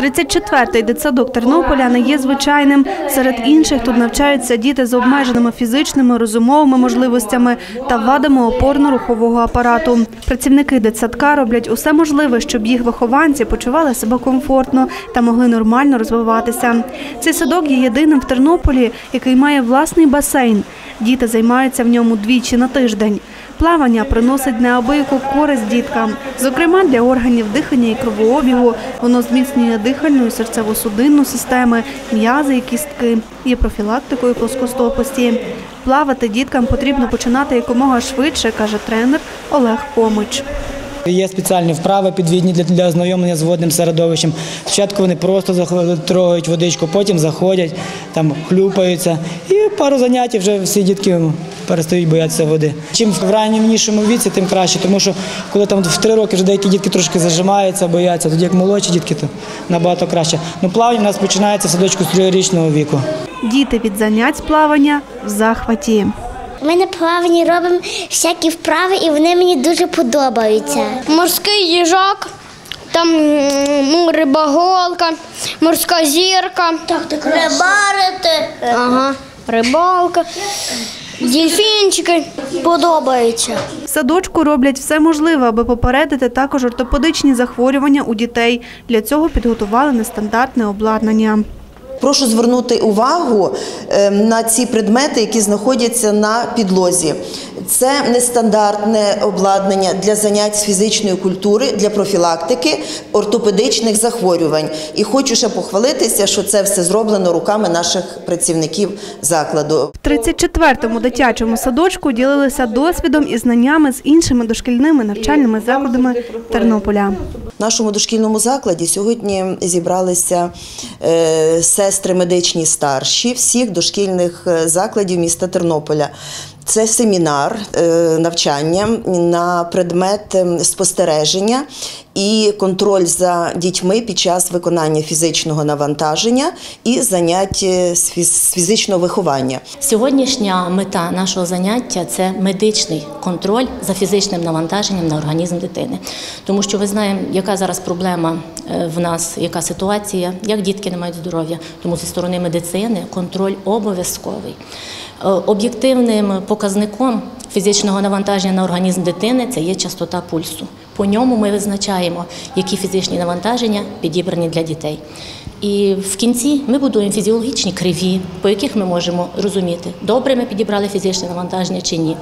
34-й дитсадок Тернополя не є звичайним. Серед інших тут навчаються діти з обмеженими фізичними, розумовими можливостями та вадами опорно-рухового апарату. Працівники дитсадка роблять усе можливе, щоб їх вихованці почували себе комфортно та могли нормально розвиватися. Цей садок є єдиним в Тернополі, який має власний басейн. Діти займаються в ньому двічі на тиждень. Плавання приносить неабияку користь діткам, зокрема для органів дихання і кровообігу. Воно зміцнює дихальну і серцево-судинну системи, м'язи і кістки, є профілактикою плоскостопості. Плавати діткам потрібно починати якомога швидше, каже тренер Олег Помич. Є спеціальні вправи підвідні для, для ознайомлення з водним середовищем. Спочатку вони просто трогають водичку, потім заходять, там хлюпаються. І пару занять вже всі дітки перестають боятися води. Чим в раннішому віці, тим краще, тому що коли там в три роки вже деякі дітки трошки зажимаються, бояться, тоді як молодші дітки, то набагато краще. Ну, плавання у нас починається в садочку з трирічного віку. Діти від занять з плавання в захваті. Ми на плаванні робимо всякі вправи, і вони мені дуже подобаються. морський їжак, там ну, рибоголка, морська зірка. Рибарити. Ага, рибалка, дельфінчики. Подобається. В садочку роблять все можливе, аби попередити також ортопедичні захворювання у дітей. Для цього підготували нестандартне обладнання. Прошу звернути увагу е, на ці предмети, які знаходяться на підлозі. Це нестандартне обладнання для занять з фізичної культури, для профілактики ортопедичних захворювань. І хочу ще похвалитися, що це все зроблено руками наших працівників закладу. В 34-му дитячому садочку ділилися досвідом і знаннями з іншими дошкільними навчальними закладами Тернополя. В нашому дошкільному закладі сьогодні зібралися е, сестри медичні старші всіх дошкільних е, закладів міста Тернополя. Це семінар е, навчання на предмет ем, спостереження і контроль за дітьми під час виконання фізичного навантаження і занять е, з фізичного виховання. Сьогоднішня мета нашого заняття це медичний контроль за фізичним навантаженням на організм дитини. Тому що ви знаємо, яка зараз проблема е, в нас, яка ситуація, як дітки не мають здоров'я. Тому зі сторони медицини контроль обов'язковий. Е, Об'єктивним показником фізичного навантаження на організм дитини це є частота пульсу. По ньому ми визначаємо, які фізичні навантаження підібрані для дітей. І в кінці ми будуємо фізіологічні криві, по яких ми можемо розуміти, добре ми підібрали фізичне навантаження чи ні.